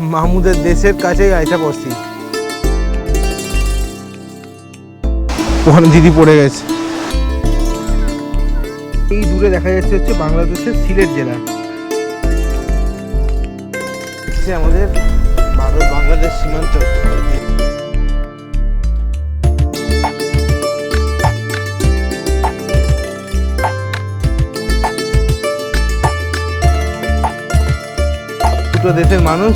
মাহমুদের দেশের কাছেই আইসা পড়ছি। ওখানে দিদি পড়ে গেছে। এই দূরে দেখা যাচ্ছে হচ্ছে বাংলাদেশের সিলেট জেলা। আমাদের ভারত বাংলাদেশ সীমান্ত। দেশের মানুষ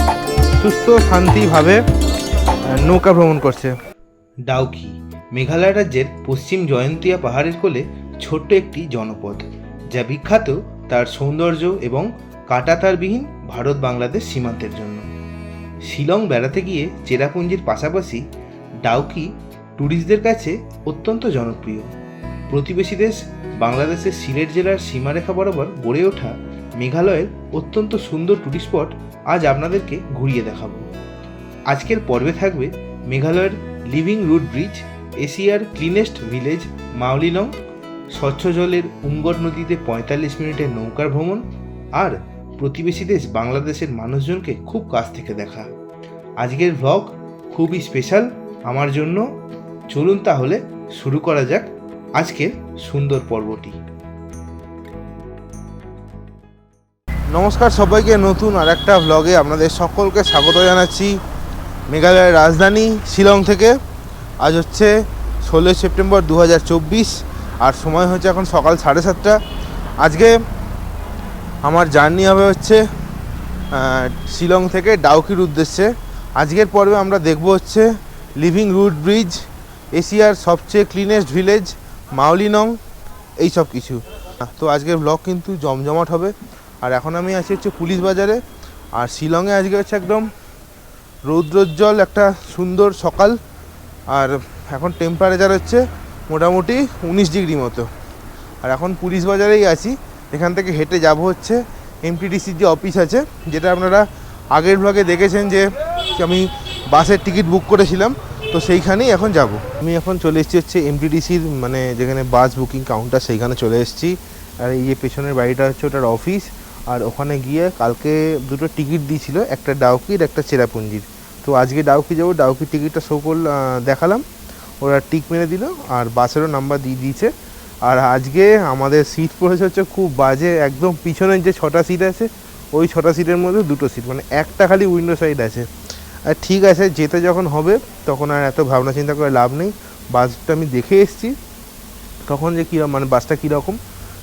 সুস্থ শান্তিভাবে নৌকা ভ্রমণ করছে। ডাউকি, মেঘালয় রাজ্যের পশ্চিম জয়ন্তিয়া পাহাড়ের কোলে ছোট্ট একটি জনপদ, যা বিখ্যাত তার সৌন্দর্য এবং কাটাতারবিহীন ভারত বাংলাদেশ সীমান্তের জন্য। শিলং বেড়াতে গিয়ে চেরাপুঞ্জির পাশাপাশি ডাউকি ট্যুরিস্টদের কাছে অত্যন্ত জনপ্রিয়। প্রতিবেশী দেশ বাংলাদেশের সিলেট জেলার সীমারেখা বরাবর গড়ে ওঠা মেঘালয়ের অত্যন্ত সুন্দর ট্যুরিস্ট স্পট আজ আপনাদেরকে ঘুরিয়ে দেখাবো। আজকের পর্বে থাকবে মেঘালয়ের লিভিং রুট ব্রিজ এশিয়ার ক্লিনেস্ট ভিলেজ মাওলিনং স্বচ্ছ জলের উঙ্গর নদীতে পঁয়তাল্লিশ মিনিটের নৌকার ভ্রমণ আর প্রতিবেশী দেশ বাংলাদেশের মানুষজনকে খুব কাছ থেকে দেখা। আজকের ভ্লগ খুবই স্পেশাল আমার জন্য। চলুন তাহলে শুরু করা যাক আজকের সুন্দর পর্বটি। নমস্কার সবাইকে, নতুন আর একটা ভ্লগে আপনাদের সকলকে স্বাগত জানাচ্ছি মেঘালয়ের রাজধানী শিলং থেকে। আজ হচ্ছে ষোলোই সেপ্টেম্বর দু হাজার চব্বিশ আর সময় হচ্ছে এখন সকাল সাড়ে সাতটা। আজকে আমার জার্নি হবে হচ্ছে শিলং থেকে ডাউকির উদ্দেশ্যে। আজকের পর্বে আমরা দেখব হচ্ছে লিভিং রুট ব্রিজ এশিয়ার সবচেয়ে ক্লিনেস্ট ভিলেজ মাওলিনং, এই সব কিছু। তো আজকের ব্লগ কিন্তু জমজমাট হবে। আর এখন আমি আছি হচ্ছে পুলিশ বাজারে। আর শিলংয়ে আজকে হচ্ছে একদম রৌদ্রোজ্জ্বল একটা সুন্দর সকাল। আর এখন টেম্পারেচার হচ্ছে মোটামুটি উনিশ ডিগ্রি মতো। আর এখন পুলিশ বাজারেই আছি। এখান থেকে হেঁটে যাব হচ্ছে এমটিডিসির যে অফিস আছে, যেটা আপনারা আগের ব্লগে দেখেছেন যে আমি বাসের টিকিট বুক করেছিলাম। তো সেইখানেই এখন যাব। আমি এখন চলে এসেছি হচ্ছে এমটিডিসির মানে যেখানে বাস বুকিং কাউন্টার সেইখানে চলে এসেছি। আর এই যে পেছনের বাড়িটা হচ্ছে ওটার অফিস আর ওখানে গিয়ে কালকে দুটো টিকিট দিয়েছিল, একটা ডাউকির একটা চেরাপুঞ্জির। তো আজকে ডাউকি যাব ডাউকির টিকিটটা শো করল দেখালাম। ওরা টিক মেরে দিল আর বাসেরও নাম্বার দিয়ে দিয়েছে। আর আজকে আমাদের সিট পড়েছে হচ্ছে খুব বাজে, একদম পিছনের যে ছটা সিট আছে, ওই ছটা সিটের মধ্যে দুটো সিট মানে একটা খালি উইন্ডো সাইড আছে। আর ঠিক আছে, যেতে যখন হবে, তখন আর এত ভাবনা চিন্তা করে লাভ নেই। বাসটা আমি দেখে এসেছি। তখন যে কী মানে বাসটা কীরকম,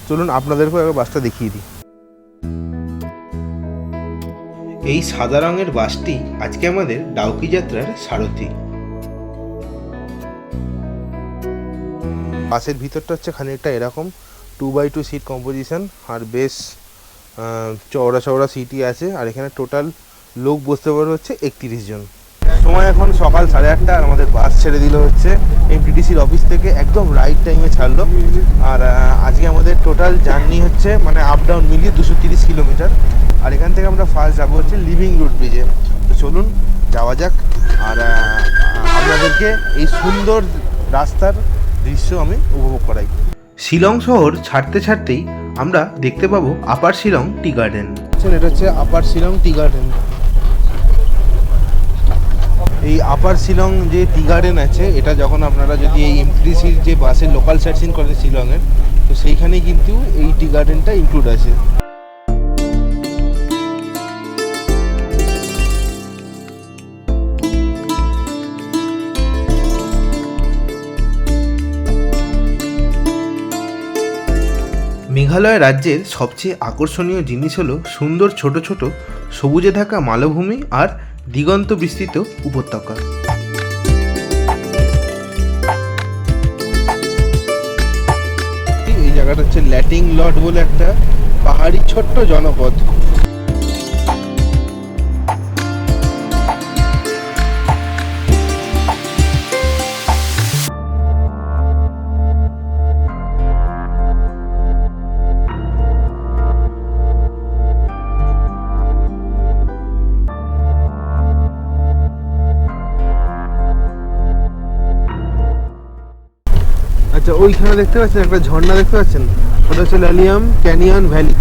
চলুন আপনাদেরকেও একবার বাসটা দেখিয়ে দিই। এই সাদা রঙের বাসটি আজকে আমাদের ডাউকি যাত্রার সারথি। বাসের ভিতরটা হচ্ছে খানিকটা এরকম two by two seat composition আর বেশ চওড়া চওড়া সিটই আছে আর এখানে টোটাল লোক বসতে পারবে হচ্ছে একত্রিশ জন। সময় এখন সকাল সাড়ে আটটা আর আমাদের বাস ছেড়ে দিল হচ্ছে। এমটিডিসির অফিস থেকে একদম রাইট টাইমে ছাড়লো। আর আজকে আমাদের টোটাল জার্নি হচ্ছে মানে আপ ডাউন মিলিয়ে দুশো তিরিশ কিলোমিটার। আর এখান থেকে আমরা ফার্স্ট যাব হচ্ছে লিভিং রুট ব্রিজে তো চলুন, যাওয়া যাক। আর আপনাদেরকে এই সুন্দর রাস্তার দৃশ্য আমি উপভোগ করাই। শিলং শহর ছাড়তে ছাড়তেই আমরা দেখতে পাবো আপার শিলং টি গার্ডেন এটা হচ্ছে আপার শিলং টি গার্ডেন এই আপার শিলং যে টি গার্ডেন আছে, এটা যখন আপনারা যদি এই এমটিসির যে বাসের লোকাল সার্চিং করেন শিলংয়ের তো সেইখানেই কিন্তু এই টি গার্ডেনটা ইনক্লুড আছে। মেঘালয় রাজ্যের সবচেয়ে আকর্ষণীয় জিনিস হলো সুন্দর ছোট ছোট সবুজে ঢাকা মালভূমি আর দিগন্ত বিস্তৃত উপত্যকা। এই জায়গাটা হচ্ছে ল্যাটিং লট বলে একটা পাহাড়ি ছোট্ট জনপদ। ওইখানে দেখতে পাচ্ছেন, একটা ঝর্ণা দেখতে পাচ্ছেন? ওটা হচ্ছে Laitlum canyon valley.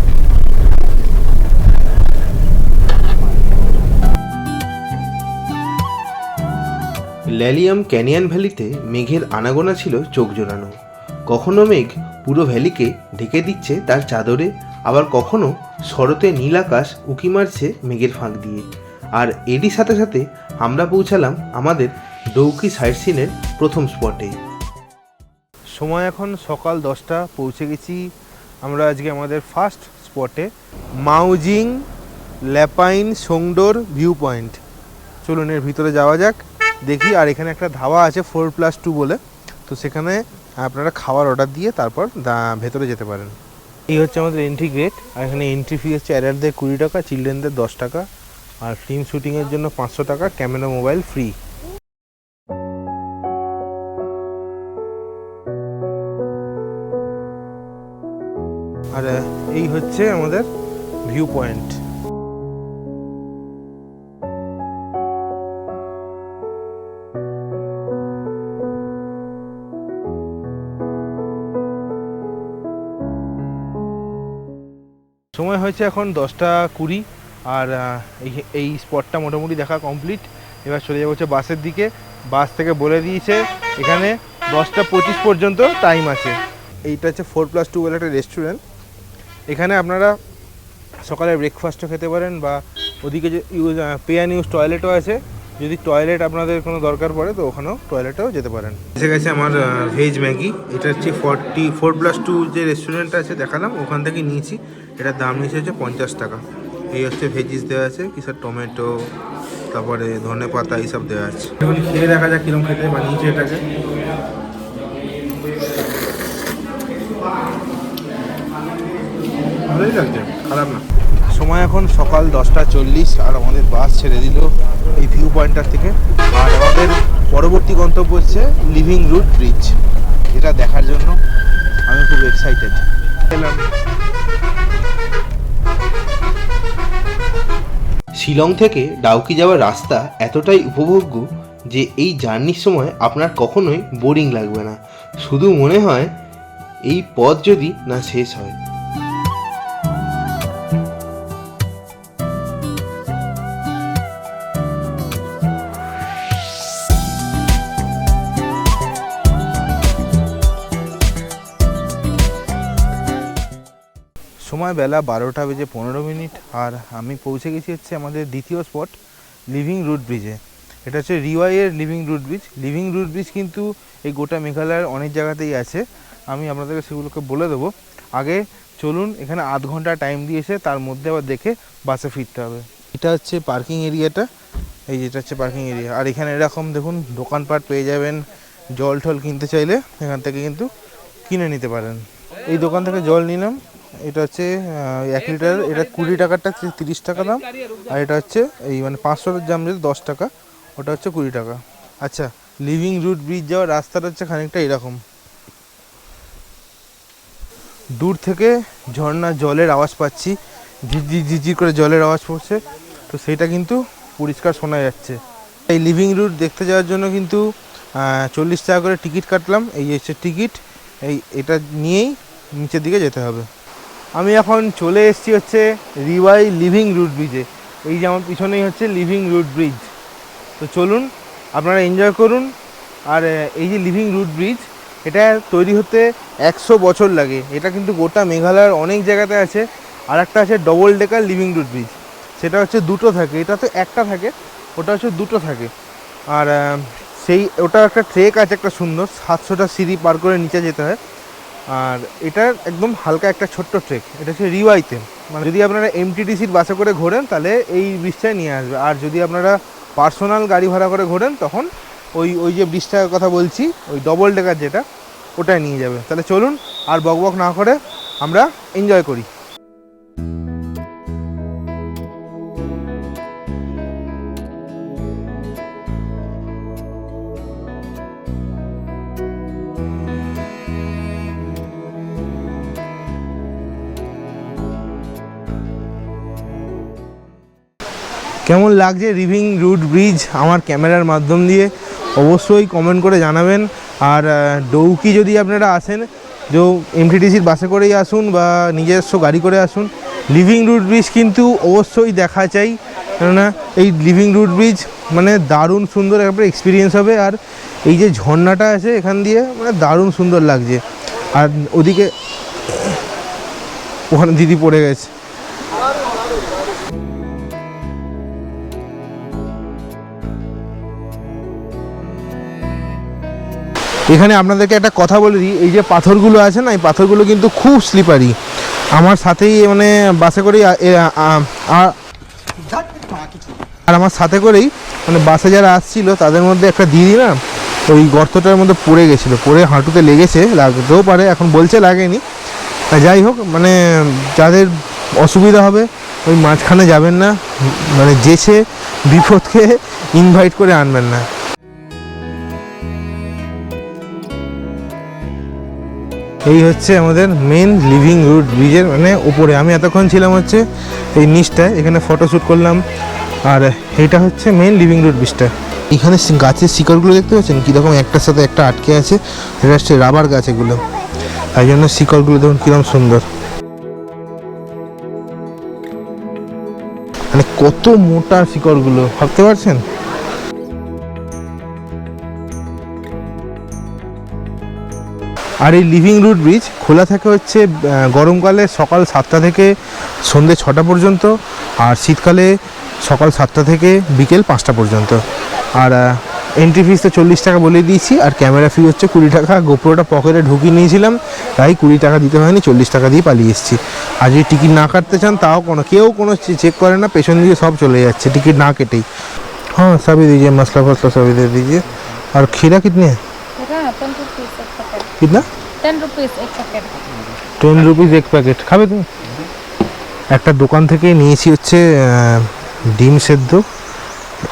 Laitlum canyon ভ্যালিতে মেঘের আনাগোনা ছিল চোখ জোড়ানো। কখনো মেঘ পুরো ভ্যালিকে ঢেকে দিচ্ছে তার চাদরে, আবার কখনো শরতে নীল আকাশ উঁকি মারছে মেঘের ফাঁক দিয়ে। আর এরই সাথে সাথে আমরা পৌঁছালাম আমাদের ডৌকি সাইট সিনের প্রথম স্পটে সময় এখন সকাল দশটা, পৌঁছে গেছি আমরা আজকে আমাদের ফার্স্ট স্পটে মাউজিং ল্যাপাইন সোংডোর ভিউ পয়েন্ট চলুন এর ভিতরে যাওয়া যাক, দেখি, আর এখানে একটা ধাবা আছে ফোর প্লাস টু বলে, তো সেখানে আপনারা খাবার অর্ডার দিয়ে তারপর ভেতরে যেতে পারেন। এই হচ্ছে আমাদের এন্ট্রি গেট আর এখানে এন্ট্রি ফি হচ্ছে অ্যাডাল্টদের কুড়ি টাকা চিলড্রেনদের দশ টাকা, আর ফিল্ম শুটিংয়ের জন্য পাঁচশো টাকা ক্যামেরা মোবাইল ফ্রি আর এই হচ্ছে আমাদের ভিউ পয়েন্ট সময় হয়েছে এখন দশটা কুড়ি, আর এই স্পটটা মোটামুটি দেখা কমপ্লিট এবার চলে যাব হচ্ছে বাসের দিকে। বাস থেকে বলে দিয়েছে, এখানে দশটা পঁচিশ পর্যন্ত টাইম আছে। এইটা হচ্ছে ফোর প্লাস টু বলে একটা রেস্টুরেন্ট এখানে আপনারা সকালে ব্রেকফাস্টও খেতে পারেন বা ওদিকে যে ইউজ পে অ্যান্ড ইউজ টয়লেটও আছে। যদি টয়লেট আপনাদের কোনো দরকার পড়ে, তো ওখানেও টয়লেটেও যেতে পারেন। এসে গেছে আমার ভেজ ম্যাগি। এটা হচ্ছে ফর্টি ফোর প্লাস টু যে রেস্টুরেন্ট আছে, দেখালাম, ওখান থেকে নিয়েছি। এটার দাম নিয়েছে হচ্ছে পঞ্চাশ টাকা। এই হচ্ছে ভেজিস দেওয়া আছে কিসের টমেটো তারপরে ধনে পাতা এইসব দেওয়া আছে। এখন খেয়ে দেখা যাক কীরকম খেতে বানিয়েছে এটাকে। ভালোই লাগছে খারাপ না। সময় এখন সকাল দশটা চল্লিশ আর আমাদের বাস ছেড়ে দিল এই ভিউ পয়েন্টটার থেকে। আর আমাদের পরবর্তী গন্তব্য হচ্ছে লিভিং রুট ব্রিজ এটা দেখার জন্য আমি খুব এক্সাইটেড এলাম। শিলং থেকে ডাউকি যাওয়ার রাস্তা এতটাই উপভোগ্য যে এই জার্নির সময় আপনার কখনোই বোরিং লাগবে না। শুধু মনে হয় এই পথ যদি না শেষ হয়। বেলা বারোটা বেজে পনেরো মিনিট আর আমি পৌঁছে গেছি হচ্ছে আমাদের দ্বিতীয় স্পট লিভিং রুট ব্রিজে এটা হচ্ছে রিওয়াইয়ের living root bridge living root bridge কিন্তু এই গোটা মেঘালয়ের অনেক জায়গাতেই আছে। আমি আপনাদেরকে সেগুলোকে বলে দেবো। আগে চলুন, এখানে আধ ঘণ্টা টাইম দিয়েছে তার মধ্যে আবার দেখে বাসে ফিরতে হবে। এটা হচ্ছে পার্কিং এরিয়াটা এই যেটা হচ্ছে পার্কিং এরিয়া আর এখানে এরকম দেখুন, দোকানপাট পেয়ে যাবেন। জল টল কিনতে চাইলে এখান থেকে কিন্তু কিনে নিতে পারেন। এই দোকান থেকে জল নিলাম। এটা হচ্ছে এক লিটার এটা কুড়ি টাকারটা তিরিশ টাকা দাম। আর এটা হচ্ছে এই মানে পাঁচশোর দাম যেটা দশ টাকা ওটা হচ্ছে কুড়ি টাকা। আচ্ছা লিভিং রুট ব্রিজ যাওয়ার রাস্তাটা হচ্ছে খানিকটা এরকম। দূর থেকে ঝর্ণা জলের আওয়াজ পাচ্ছি ঝিরঝির ঝিরঝির করে জলের আওয়াজ পড়ছে। তো সেটা কিন্তু পরিষ্কার শোনা যাচ্ছে। এই লিভিং রুট দেখতে যাওয়ার জন্য কিন্তু চল্লিশ টাকা করে টিকিট কাটলাম। এই হচ্ছে টিকিট এই এটা নিয়েই নিচের দিকে যেতে হবে। আমি এখন চলে এসেছি হচ্ছে রিওয়াই লিভিং রুট ব্রিজে। এই যে আমার পিছনেই হচ্ছে লিভিং রুট ব্রিজ। তো চলুন, আপনারা এনজয় করুন। আর এই যে লিভিং রুট ব্রিজ, এটা তৈরি হতে একশো বছর লাগে। এটা কিন্তু গোটা মেঘালয়ের অনেক জায়গাতে আছে। আর একটা আছে double decker living root bridge. সেটা হচ্ছে দুটো থাকে। এটা তো একটা থাকে, ওটা হচ্ছে দুটো থাকে। আর সেই, ওটা একটা ট্রেক আছে, একটা সুন্দর। সাতশোটা সিঁড়ি পার করে নিচে যেতে হয়। আর এটা একদম হালকা একটা ছোট্ট ট্রেক এটা হচ্ছে রিওয়াইতে মানে যদি আপনারা এমটিডিসির বাসে করে ঘোরেন, তাহলে এই ব্রিজটায় নিয়ে আসবে। আর যদি আপনারা পার্সোনাল গাড়ি ভাড়া করে ঘোরেন, তখন ওই ওই যে ব্রিজটার কথা বলছি, ওই ডবল ডেকার যেটা, ওটাই নিয়ে যাবে। তাহলে চলুন আর বক বক না করে আমরা এনজয় করি। কেমন লাগছে রিভিং রুট ব্রিজ আমার ক্যামেরার মাধ্যম দিয়ে? অবশ্যই কমেন্ট করে জানাবেন। আর ডৌকি যদি আপনারা আসেন যে এমটিডিসির বাসে করেই আসুন বা নিজস্ব গাড়ি করে আসুন। লিভিং রুট ব্রিজ কিন্তু অবশ্যই দেখা চাই। কেননা এই লিভিং রুট ব্রিজ মানে দারুণ সুন্দর একটা এক্সপিরিয়েন্স হবে। আর এই যে ঝর্ণাটা আছে এখান দিয়ে মানে দারুণ সুন্দর লাগছে। আর ওদিকে, ওখানে দিদি পড়ে গেছে। এখানে আপনাদেরকে একটা কথা বলে দিই, এই যে পাথরগুলো আছে না, এই পাথরগুলো কিন্তু খুব স্লিপারি আমার সাথেই মানে বাসে করেই আর আমার সাথে করেই মানে বাসে যারা আসছিল, তাদের মধ্যে একটা দিদি না, ওই গর্তটার মধ্যে পড়ে গেছিল, পড়ে হাঁটুতে লেগেছে, লাগতেও পারে, এখন বলছে লাগেনি। যাই হোক মানে যাদের অসুবিধা হবে, ওই মাঝখানে যাবেন না মানে যেছে বিপদকে ইনভাইট করে আনবেন না। এই হচ্ছে আমাদের মেন লিভিং রুট ব্রিজের মানে উপরে। আমি এতক্ষণ ছিলাম হচ্ছে এই নিচটায় এখানে ফটোশ্যুট করলাম। আর এটা হচ্ছে মেন লিভিং রুট ব্রিজটা এখানে গাছের শিকড়গুলো দেখতে পাচ্ছেন? কীরকম একটার সাথে একটা আটকে আছে, এটা হচ্ছে রাবার গাছ এগুলো। তাই জন্য শিকড়গুলো দেখুন কীরকম সুন্দর। মানে কত মোটা শিকড়গুলো, ভাবতে পারছেন? আর এই লিভিং রুট ব্রিজ খোলা থাকে হচ্ছে গরমকালে সকাল সাতটা থেকে সন্ধে ছটা পর্যন্ত আর শীতকালে সকাল সাতটা থেকে বিকেল পাঁচটা পর্যন্ত। আর এন্ট্রি ফিস তো চল্লিশ টাকা বলে দিয়েছি, আর ক্যামেরা ফি হচ্ছে কুড়ি টাকা। গোপুরোটা পকেটে ঢুকিয়ে নিয়েছিলাম, তাই কুড়ি টাকা দিতে হয়নি, চল্লিশ টাকা দিয়ে পালিয়ে এসেছি। আর যদি টিকিট না কাটতে চান, তাও কোনো, কেউ কোনো চেক করে না, পেছন দিকে সব চলে যাচ্ছে টিকিট না কেটেই। হ্যাঁ সবই দিয়ে মশলা ফসলা সবই দিয়ে দিয়েছে। আর खीरा कितने है कितना टेन रुपीज़ एक पैकेट টেন রুপিস এক প্যাকেট খাবে তুমি একটা দোকান থেকে নিয়েছি হচ্ছে আহ, ডিম সেদ্ধ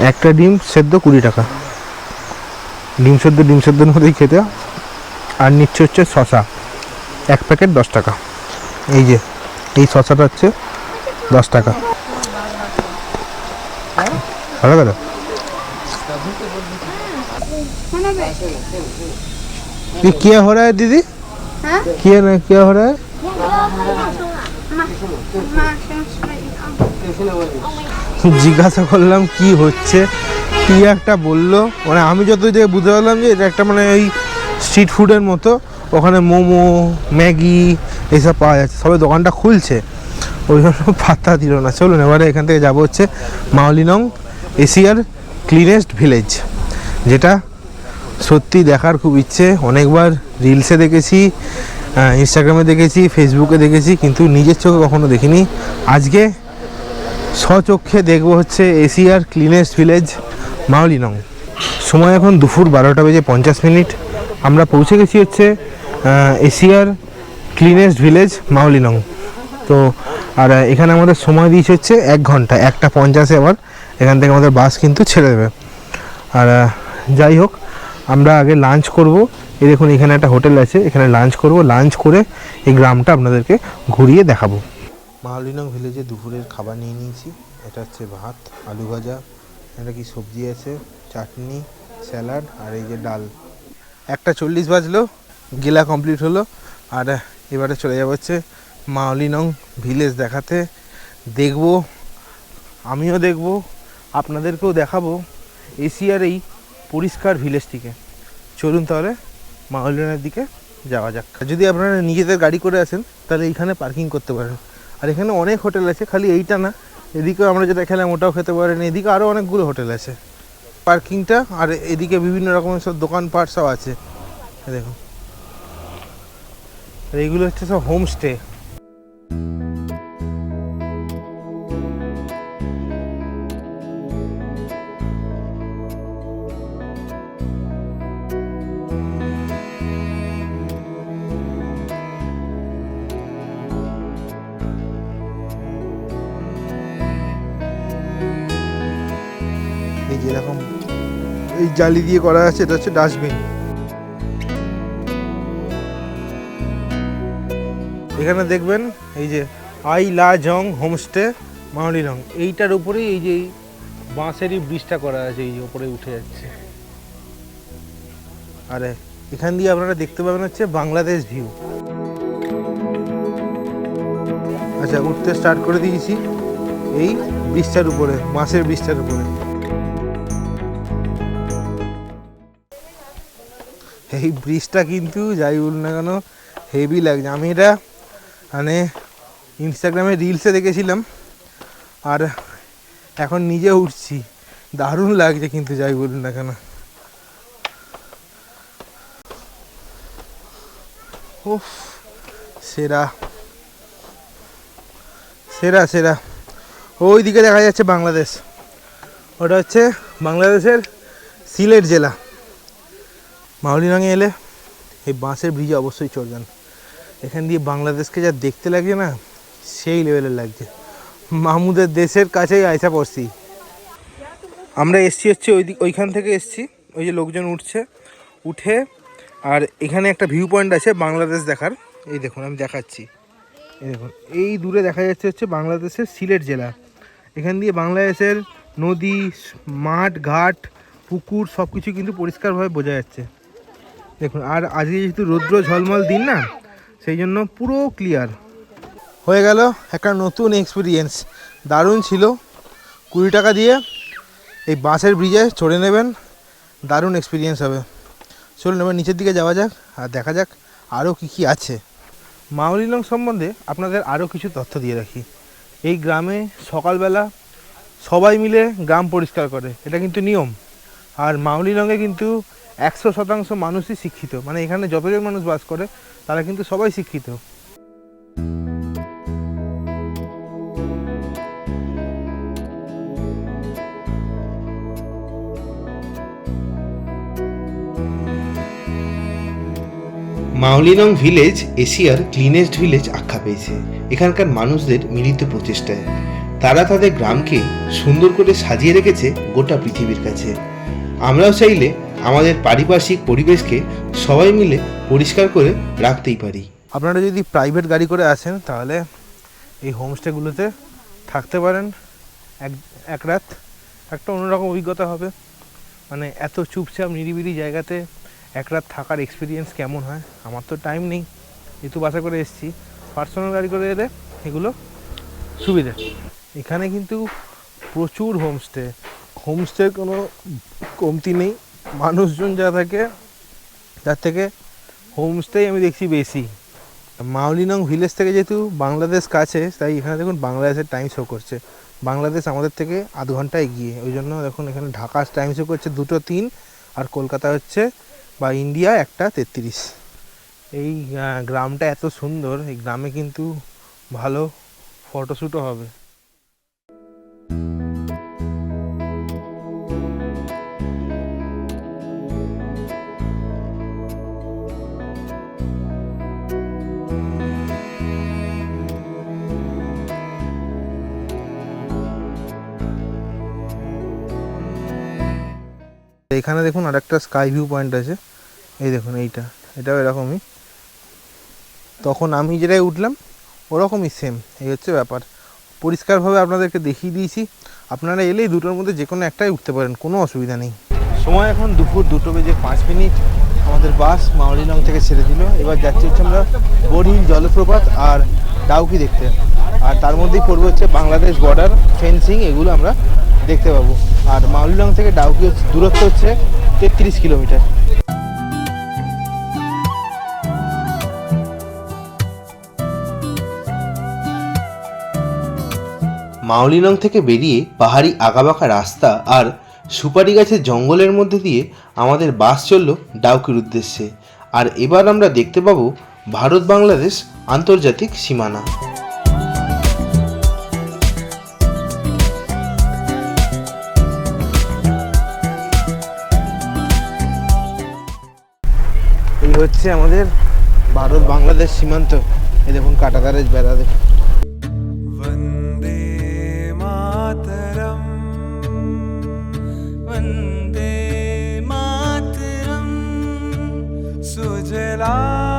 একটা ডিম সেদ্ধ কুড়ি টাকা ডিম সেদ্ধ ডিম সেদ্ধর মধ্যেই খেতে হয়। আর নিচ্ছে হচ্ছে শশা এক প্যাকেট দশ টাকা এই যে এই শশাটা হচ্ছে দশ টাকা ভালো গেল ये क्या हो रहा है दीदी हाँ? क्या ना क्या हो रहा है জিজ্ঞাসা করলাম কি হচ্ছে কি একটা বললো মানে আমি যত যে বুঝতে পারলাম যে এটা একটা মানে ওই স্ট্রিট ফুডের মতো ওখানে মোমো ম্যাগি এইসব পাওয়া যাচ্ছে সবে দোকানটা খুলছে ওই জন্য পাত্তা দিল না চলুন এবারে এখান থেকে যাবো হচ্ছে মাওলিনং এশিয়ার ক্লিনেস্ট ভিলেজ যেটা সত্যি দেখার খুব ইচ্ছে। অনেকবার রিলসে দেখেছি ইনস্টাগ্রামে দেখেছি ফেসবুকে দেখেছি, কিন্তু নিজের চোখে কখনো দেখিনি। আজকে স্বচক্ষে দেখব হচ্ছে এশিয়ার ক্লিনেস্ট ভিলেজ মাওলিনং। সময় এখন দুপুর বারোটা বেজে পঞ্চাশ মিনিট। আমরা পৌঁছে গেছি হচ্ছে এশিয়ার ক্লিনেস্ট ভিলেজ মাওলিনং। তো, আর এখানে আমাদের সময় দিয়েছে হচ্ছে এক ঘণ্টা, একটা পঞ্চাশে আবার এখান থেকে আমাদের বাস কিন্তু ছেড়ে দেবে। আর যাই হোক আমরা আগে লাঞ্চ করব। এই দেখুন, এখানে একটা হোটেল আছে, এখানে লাঞ্চ করব। লাঞ্চ করে এই গ্রামটা আপনাদেরকে ঘুরিয়ে দেখাবো। মাহলিনং ভিলেজে দুপুরের খাবার নিয়ে নিয়েছি। এটা হচ্ছে ভাত, আলু ভাজা এটা কি সবজি আছে, চাটনি, স্যালাড আর এই যে ডাল। একটা চল্লিশ বাজলো, গেলা কমপ্লিট হলো। আর এবারে চলে যাব হচ্ছে মাওলিনং ভিলেজ দেখাতে। দেখব, আমিও দেখব, আপনাদেরকেও দেখাবো। এশিয়ার এই পরিষ্কার ভিলেজটিকে চলুন তাহলে মাওলিনের দিকে যাওয়া যাক। যদি আপনারা নিজেদের গাড়ি করে আসেন, তাহলে এইখানে পার্কিং করতে পারেন। আর এখানে অনেক হোটেল আছে, খালি এইটা না। এদিকেও আমরা যেটা খেলাম, ওটাও খেতে পারেন। এদিকে আরও অনেকগুলো হোটেল আছে। পার্কিংটা আর এদিকে বিভিন্ন রকমের সব দোকানপাট সব আছে। দেখুন। এইগুলো হচ্ছে সব হোমস্টে জালি দিয়ে করা আছে, এটা হচ্ছে ডাস্টবিন এখানে দেখবেন, এই যে আই লা জং হোমস্টে মাউলিনং এইটার উপরেই এই যে বাঁশেরই ব্রিজটা করা আছে, এই যে উপরে উঠে যাচ্ছে। আরে, এখান দিয়ে আপনারা দেখতে পাবেন হচ্ছে বাংলাদেশ ভিউ আচ্ছা উঠতে স্টার্ট করে দিয়েছি। এই ব্রিজটার উপরে মাছের ব্রিজটার উপরে। এই ব্রিজটা কিন্তু যাই বলুন না কেন হেভি লাগছে। আমি এটা মানে ইনস্টাগ্রামে রিলসে দেখেছিলাম, আর এখন নিজে উঠছি। দারুণ লাগছে কিন্তু যাই বলুন না কেন। সেরা। সেরা সেরা। ওই দিকে দেখা যাচ্ছে বাংলাদেশ। ওটা হচ্ছে বাংলাদেশের সিলেট জেলা। মাউলিনাঙে এলে এই বাঁশের ব্রিজে অবশ্যই চড়বেন। এখান দিয়ে বাংলাদেশকে যা দেখতে লাগছে না, সেই লেভেলের লাগছে। মাহমুদের দেশের কাছেই আয়সা পড়ছি। আমরা এসছি হচ্ছে ওই ওইখান থেকে এসছি, ওই যে লোকজন উঠছে, উঠে আর এখানে একটা ভিউ পয়েন্ট আছে বাংলাদেশ দেখার। এই দেখুন, আমি দেখাচ্ছি। এই দেখুন, এই দূরে দেখা যাচ্ছে হচ্ছে বাংলাদেশের সিলেট জেলা। এখান দিয়ে বাংলাদেশের নদী, মাঠ, ঘাট, পুকুর সব কিছু কিন্তু পরিষ্কারভাবে বোঝা যাচ্ছে। দেখুন, আর আজকে যেহেতু রৌদ্র ঝলমল দিন না, সেই জন্য পুরো ক্লিয়ার হয়ে গেল একটা নতুন এক্সপিরিয়েন্স দারুণ ছিল। কুড়ি টাকা দিয়ে এই বাসের ব্রিজে চড়ে নেবেন, দারুণ এক্সপিরিয়েন্স হবে। চলুন, এবার নিচের দিকে যাওয়া যাক আর দেখা যাক আরও কী কী আছে। মাউলিলং সম্বন্ধে আপনাদের আরও কিছু তথ্য দিয়ে রাখি। এই গ্রামে সকালবেলা সবাই মিলে গ্রাম পরিষ্কার করে, এটা কিন্তু নিয়ম। আর মাউলিলংয়ে কিন্তু একশো শতাংশ মানুষই শিক্ষিত। মানে এখানে যতজন মানুষ বাস করে, তারা কিন্তু সবাই শিক্ষিত। মাউলিনং ভিলেজ, এশিয়ার ক্লিনেস্ট ভিলেজ আখ্যা পেয়েছে। এখানকার মানুষদের মিলিত প্রচেষ্টায়। তারা তাদের গ্রামকে সুন্দর করে সাজিয়ে রেখেছে গোটা পৃথিবীর কাছে। আমরাও চাইলে আমাদের পারিপার্শ্বিক পরিবেশকে সবাই মিলে পরিষ্কার করে রাখতেই পারি। আপনারা যদি প্রাইভেট গাড়ি করে আসেন, তাহলে এই হোমস্টেগুলোতে থাকতে পারেন। এক এক রাত। একটা অন্যরকম অভিজ্ঞতা হবে। মানে এত চুপচাপ, নিরিবিলি জায়গাতে এক রাত থাকার এক্সপিরিয়েন্স কেমন হয়? আমার তো টাইম নেই। যেহেতু বাসা করে এসেছি। পার্সোনাল গাড়ি করে এলে এগুলো সুবিধে। এখানে কিন্তু প্রচুর হোমস্টে হোমস্টের কোনো কমতি নেই। মানুষজন যা থাকে, তার থেকে হোমস্টেই আমি দেখছি বেশি। মাউলিনং ভিলেজ থেকে যেহেতু বাংলাদেশ কাছে, তাই এখানে দেখুন বাংলাদেশের টাইম শো করছে। বাংলাদেশ আমাদের থেকে আধ ঘণ্টা এগিয়ে। ওই জন্য দেখুন এখানে ঢাকা টাইম শো করছে দুটো তিন, আর কলকাতা হচ্ছে বা ইন্ডিয়া একটা তেত্রিশ। এই গ্রামটা এত সুন্দর, এই গ্রামে কিন্তু ভালো ফটোশ্যুটও হবে। এখানে দেখুন আর একটা স্কাই ভিউ পয়েন্ট আছে। এই দেখুন এইটা, এটাও এরকমই। তখন আমি যেটাই উঠলাম, ওরকমই সেম এই হচ্ছে ব্যাপার। পরিষ্কারভাবে আপনাদেরকে দেখিয়ে দিয়েছি। আপনারা এলেই দুটোর মধ্যে যে কোনো একটাই উঠতে পারেন, কোনো অসুবিধা নেই। সময় এখন দুপুর দুটো বেজে পাঁচ মিনিট। আমাদের বাস মাওলিলং থেকে ছেড়ে দিল। এবার যাচ্ছি হচ্ছে আমরা বরিল, জলপ্রপাত আর ডাউকি দেখতে। আর তার মধ্যেই পড়বে হচ্ছে বাংলাদেশ বর্ডার ফেন্সিং এগুলো আমরা দেখতে পাবো। আর মাউলিলং থেকে ডাউকি দূরত্ব হচ্ছে তেত্রিশ কিলোমিটার। মাউলিনং থেকে বেরিয়ে পাহাড়ি আঁকাবাঁকা রাস্তা আর সুপারি গাছের জঙ্গলের মধ্যে দিয়ে আমাদের বাস চলল ডাউকির উদ্দেশ্যে। আর এবার আমরা দেখতে পাবো ভারত বাংলাদেশ আন্তর্জাতিক সীমানা। এই হচ্ছে আমাদের ভারত বাংলাদেশ সীমান্ত এ দেখুন কাটাতারের বেড়া বন্দে Love.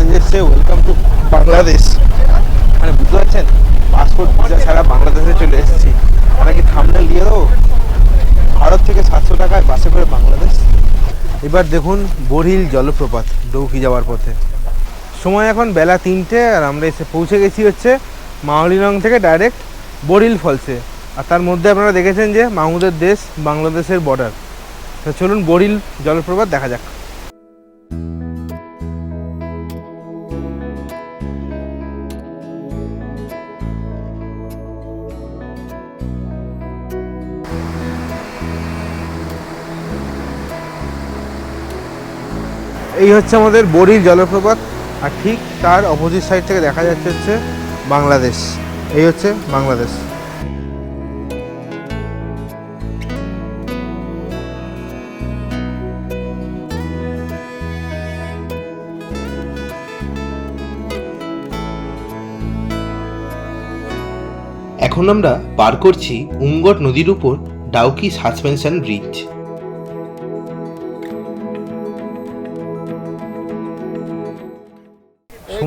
প্যাসেঞ্জার্সে ওয়েলকাম টু বাংলাদেশ। মানে বুঝতে পারছেন? পাসপোর্ট ভিসা ছাড়া বাংলাদেশে চলে এসেছি। তারা কি থামনে নিয়ে দেবো? ভারত থেকে সাতশো টাকায় বাসে করে বাংলাদেশ? এবার দেখুন, বরহিল জলপ্রপাত, ডৌকি যাওয়ার পথে। সময় এখন বেলা তিনটে, আর আমরা এসে পৌঁছে গেছি হচ্ছে মাওলিনং থেকে ডাইরেক্ট বরিল ফলসে আর তার মধ্যে আপনারা দেখেছেন যে মাহমুদের দেশ বাংলাদেশের বর্ডার তো চলুন বরিল জলপ্রপাত দেখা যাক। এই হচ্ছে আমাদের বরিল জলপ্রপাত, আর ঠিক তার অপোজিট সাইড থেকে দেখা যাচ্ছে হচ্ছে বাংলাদেশ। এই হচ্ছে বাংলাদেশ। এখন আমরা পার করছি উমগট নদীর উপর ডাউকি সাসপেনশন ব্রিজ।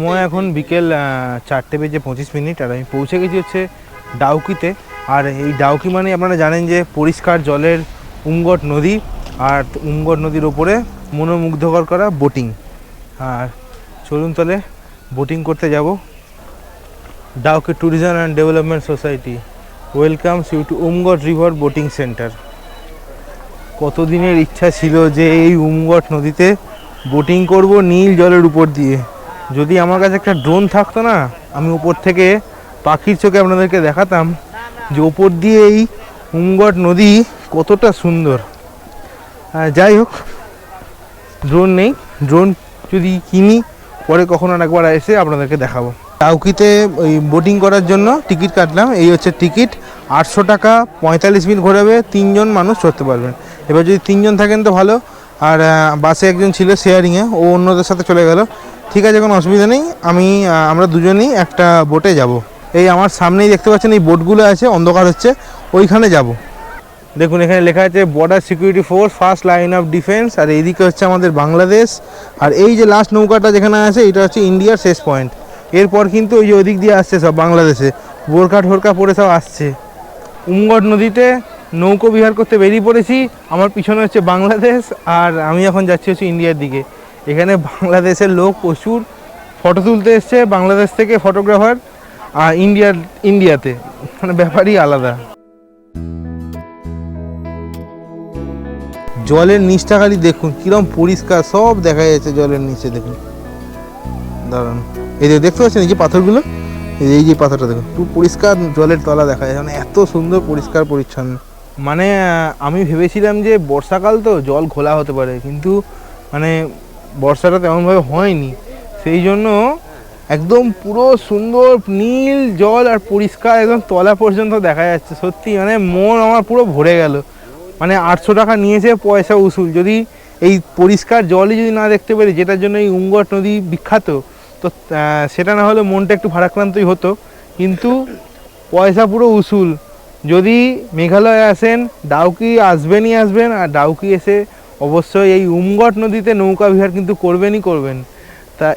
সময় এখন বিকেল চারটে বেজে পঁচিশ মিনিট আর আমি পৌঁছে গেছি হচ্ছে ডাউকিতে। আর এই ডাউকি মানে আপনারা জানেন যে পরিষ্কার জলের উমগট নদী আর উমগট নদীর ওপরে মনোমুগ্ধকর করা বোটিং। আর চলুন তাহলে বোটিং করতে যাব। Dawki tourism and development society welcomes you to Umngot river boating centre কতদিনের ইচ্ছা ছিল যে এই উমগট নদীতে বোটিং করব নীল জলের উপর দিয়ে? যদি আমার কাছে একটা ড্রোন থাকতো না, আমি উপর থেকে পাখির চোখে আপনাদেরকে দেখাতাম যে ওপর দিয়ে এই উমগট নদী কতটা সুন্দর। যাই হোক ড্রোন নেই। ড্রোন যদি কিনি, পরে কখনো একবার এসে আপনাদেরকে দেখাবো। টাউকিতে ওই বোটিং করার জন্য টিকিট কাটলাম। এই হচ্ছে টিকিট আটশো টাকা, পঁয়তাল্লিশ মিনিট ঘোরাবে, তিনজন মানুষ চড়তে পারবেন। এবার যদি তিনজন থাকেন তো ভালো। আর বাসে একজন ছিল শেয়ারিংয়ে ও অন্যদের সাথে চলে গেল। ঠিক আছে, কোনো অসুবিধা নেই। আমি আমরা দুজনেই একটা বোটে যাব। এই আমার সামনেই দেখতে পাচ্ছেন, এই বোটগুলো আছে, অন্ধকার হচ্ছে, ওইখানে যাব। দেখুন, এখানে লেখা আছে border security force first line of defence আর এইদিকে হচ্ছে আমাদের বাংলাদেশ। আর এই যে লাস্ট নৌকাটা যেখানে আছে, এটা হচ্ছে ইন্ডিয়ার শেষ পয়েন্ট এরপর কিন্তু ওই যে ওদিক দিয়ে আসছে সব বাংলাদেশে। বোরকা ঠোরকা পরে সব আসছে। উমগট নদীতে নৌকো বিহার করতে বেরিয়ে পড়েছি। আমার পিছনে হচ্ছে বাংলাদেশ, আর আমি এখন যাচ্ছি হচ্ছে ইন্ডিয়ার দিকে। এখানে বাংলাদেশের লোক প্রচুর ফটো তুলতে এসছে, বাংলাদেশ থেকে ফটোগ্রাফার আর ইন্ডিয়ার ইন্ডিয়াতে মানে ব্যাপারই আলাদা। জলের নিচটা খালি দেখুন, কিরম পরিষ্কার, সব দেখা যাচ্ছে জলের নিচে, দেখুন। দাঁড়ান এই যে দেখতে পাচ্ছেন, এই যে পাথরগুলো? এই যে- পাথরটা দেখুন পুরো পরিষ্কার জলের তলা দেখা যায়। মানে এত সুন্দর, পরিষ্কার, পরিচ্ছন্ন। মানে আমি ভেবেছিলাম যে, বর্ষাকাল তো জল ঘোলা হতে পারে, কিন্তু মানে বর্ষাটা তেমনভাবে হয়নি। সেই জন্য একদম পুরো সুন্দর নীল জল আর পরিষ্কার একদম তলা পর্যন্ত দেখা যাচ্ছে। সত্যি মানে মন আমার পুরো ভরে গেল। মানে আটশো টাকা নিয়েছে পয়সা উসুল। যদি এই পরিষ্কার জলই যদি না দেখতে পারি, যেটার জন্য এই উঙ্গট নদী বিখ্যাত, তো সেটা না হলে মনটা একটু ভারাক্রান্তই হতো। কিন্তু পয়সা পুরো উসুল। যদি মেঘালয়ে আসেন, ডাউকি আসবেনই আসবেন, আর ডাউকি এসে অবশ্যই এই উমগট নদীতে নৌকা বিহার কিন্তু করবেনই করবেন। তা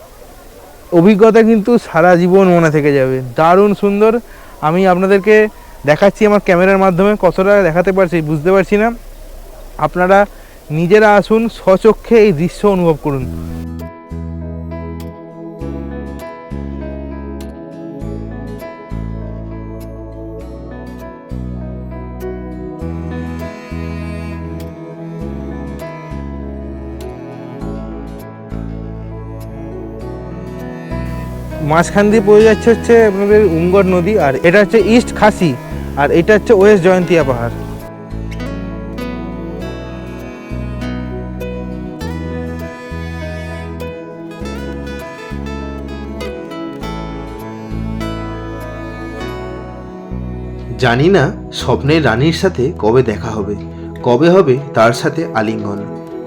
অভিজ্ঞতা কিন্তু সারা জীবন মনে থেকে যাবে। দারুণ সুন্দর। আমি আপনাদেরকে দেখাচ্ছি আমার ক্যামেরার মাধ্যমে কতটা দেখাতে পারছি, বুঝতে পারছি না। আপনারা নিজেরা আসুন, স্বচক্ষে এই দৃশ্য অনুভব করুন। মাঝখান দিয়ে পড়ে যাচ্ছে হচ্ছে আপনাদের উমগড় নদী, আর এটা হচ্ছে ইস্ট খাসি আর এটা হচ্ছে ওয়েস্ট জয়ন্তিয়া পাহাড়। জানি না স্বপ্নের রানীর সাথে কবে দেখা হবে, কবে হবে তার সাথে আলিঙ্গন,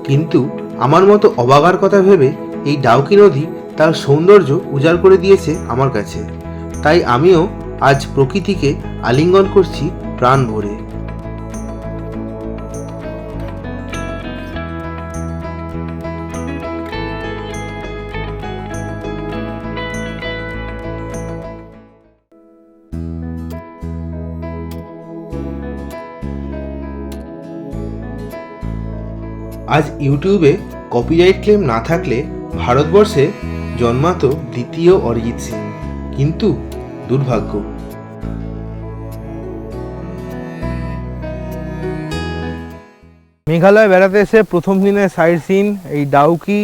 কিন্তু আমার মতো অবাগার কথা ভেবে এই ডাউকি নদী তার সৌন্দর্য উজাড় করে দিয়েছে আমার কাছে। তাই আমিও আজ প্রকৃতিকে আলিঙ্গন করছি প্রাণ ভরে। আজ ইউটিউবে কপিরাইট ক্লেম না থাকলে ভারতবর্ষে জন্মাতো দ্বিতীয় অরিজিৎ সিং, কিন্তু দুর্ভাগ্য। মেঘালয় বেড়াতে এসে প্রথম দিনের সাইড সিন এই ডাউকি,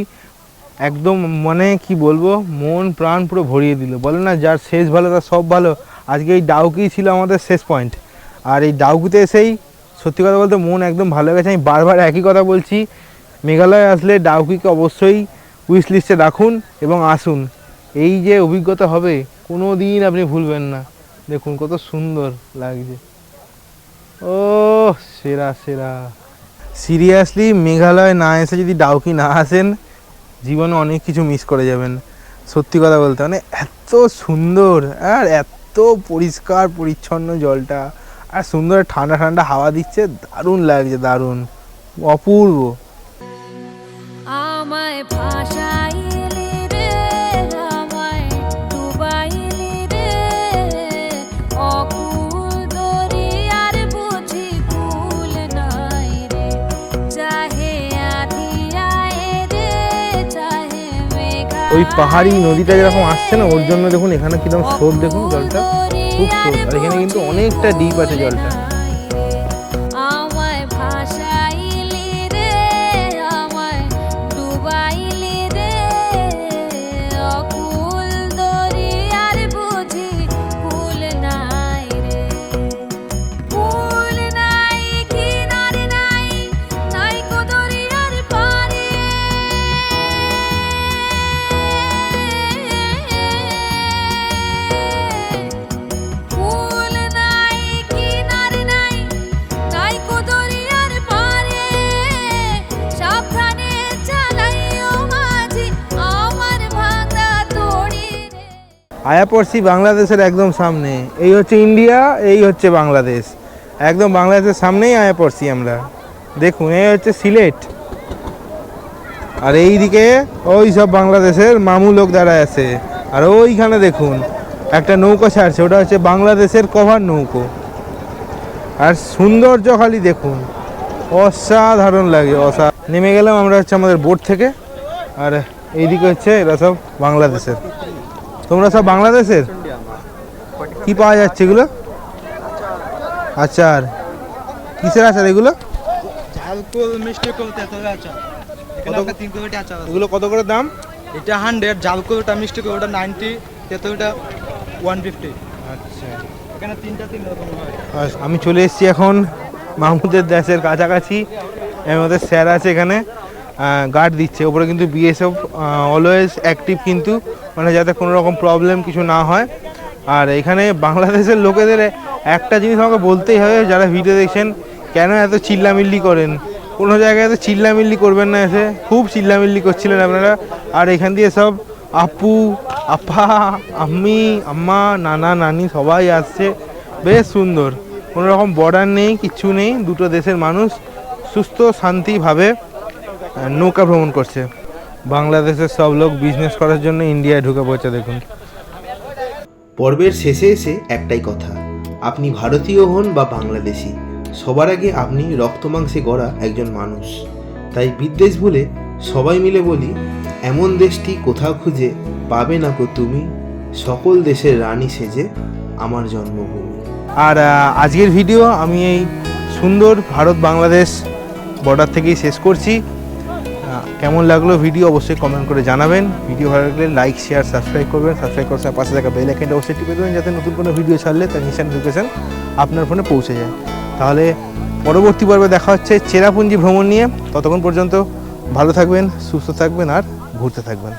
একদম মানে কি বলব, মন প্রাণ পুরো ভরিয়ে দিল। বলে না, যার শেষ ভালো, তার সব ভালো। আজকে এই ডাউকি ছিল আমাদের শেষ পয়েন্ট আর এই ডাউকিতে এসেই, সত্যি কথা বলতে মন একদম ভালো গেছে। আমি বারবার একই কথা বলছি, মেঘালয় আসলে ডাউকিকে অবশ্যই উইশ লিস্টে রাখুন এবং আসুন। এই যে অভিজ্ঞতা হবে কোনো দিন আপনি ভুলবেন না। দেখুন কত সুন্দর লাগছে। ও সেরা সেরা। সিরিয়াসলি মেঘালয় না এসে যদি ডাউকি না আসেন, জীবনে অনেক কিছু মিস করে যাবেন। সত্যি কথা বলতে মানে এত সুন্দর, আর এত পরিষ্কার, পরিচ্ছন্ন জলটা। আর সুন্দর ঠান্ডা ঠান্ডা হাওয়া দিচ্ছে, দারুণ লাগছে, দারুণ। অপূর্ব। আমায় ভাসাইলি রে আমায় ডুবাইলি রে। অকুল দরিয়ার বুঝি কুল নাই রে। চাহে আধিয়ায় রে চাহে মেঘা ওই পাহাড়ি নদীটা যেরকম আসছে না ওর জন্য দেখুন এখানে কীরকম স্রোত দেখুন জলটা। খুব স্রোত। আর এখানে কিন্তু অনেকটা ডিপ আছে জলটা। আয়াপড়শি বাংলাদেশের একদম সামনে। এই হচ্ছে ইন্ডিয়া, এই হচ্ছে বাংলাদেশ। একদম বাংলাদেশের সামনেই আয়াপড়শি আমরা। দেখুন, এই হচ্ছে সিলেট। আর এইদিকে ওই সব বাংলাদেশের মামু লোক দাঁড়ায় আছে। আর ওইখানে দেখুন, একটা নৌকো ছাড়ছে, ওটা হচ্ছে বাংলাদেশের কভার নৌকো। আর সৌন্দর্য খালি দেখুন, অসাধারণ লাগে, অসা নেমে গেলাম আমরা হচ্ছে আমাদের বোট থেকে। আর এইদিকে হচ্ছে এরা সব বাংলাদেশের। তোমরা সব বাংলাদেশের? কি পাওয়া যাচ্ছে এগুলো? আচার। কিসের আচার এগুলো? এগুলো কত করে দাম? এটা হান্ড্রেড ঝালকুলটা মিষ্টি ওটা নাইনটি তেঁতুলটা ওয়ান ফিফটি আচ্ছা। এখানে তিনটা তিন রকম আমি চলে এসেছি এখন মাহমুদের দেশের কাছাকাছি। এর মধ্যে স্যার আছে এখানে। গার্ড দিচ্ছে। ওপরে কিন্তু বিএসএফ অলওয়েজ অ্যাক্টিভ কিন্তু মানে যাতে কোনো রকম প্রবলেম কিছু না হয়। আর এখানে বাংলাদেশের লোকেদের একটা জিনিস আমাকে বলতেই হবে, যারা ভিডিও দেখছেন, কেন এত চিল্লামিল্লি করেন? কোনো জায়গায় এত চিল্লামিল্লি করবেন না এসে। খুব চিল্লামিল্লি করছিলেন আপনারা। আর এখান দিয়ে সব আপু, আপা, আম্মি, আম্মা, নানা, নানি সবাই আসছে। বেশ সুন্দর। কোনো রকম বর্ডার নেই, কিচ্ছু নেই। দুটো দেশের মানুষ সুস্থ, শান্তিভাবে নৌকা ভ্রমণ করছে। বাংলাদেশের সব লোক বিজনেস করার জন্য ইন্ডিয়ায় ঢুকে পড়ছে দেখুন। পর্বের শেষে এসে একটাই কথা আপনি ভারতীয় হন বা বাংলাদেশি সবার আগে আপনি রক্তমাংসে গড়া একজন মানুষ। তাই বিদ্বেষ বলে সবাই মিলে বলি এমন দেশটি কোথাও খুঁজে পাবে না কো তুমি সকল দেশের রানী সেজে আমার জন্মভূমি। আর আজকের ভিডিও আমি এই সুন্দর ভারত বাংলাদেশ বর্ডার থেকেই শেষ করছি। কেমন লাগল ভিডিও অবশ্যই কমেন্ট করে জানাবেন। ভিডিও ভালো লাগলে লাইক শেয়ার সাবস্ক্রাইব করবেন। সাবস্ক্রাইব করার পাশে থাকা বেল আইকনটা অবশ্যই টিপে দেবেন যাতে নতুন কোনো ভিডিও ছাড়লে তার নিশান নোটিফিকেশান আপনার ফোনে পৌঁছে যায়। তাহলে পরবর্তী পর্বে দেখা হচ্ছে চেরাপুঞ্জি ভ্রমণ নিয়ে। ততক্ষণ পর্যন্ত ভালো থাকবেন, সুস্থ থাকবেন আর ঘুরতে থাকবেন।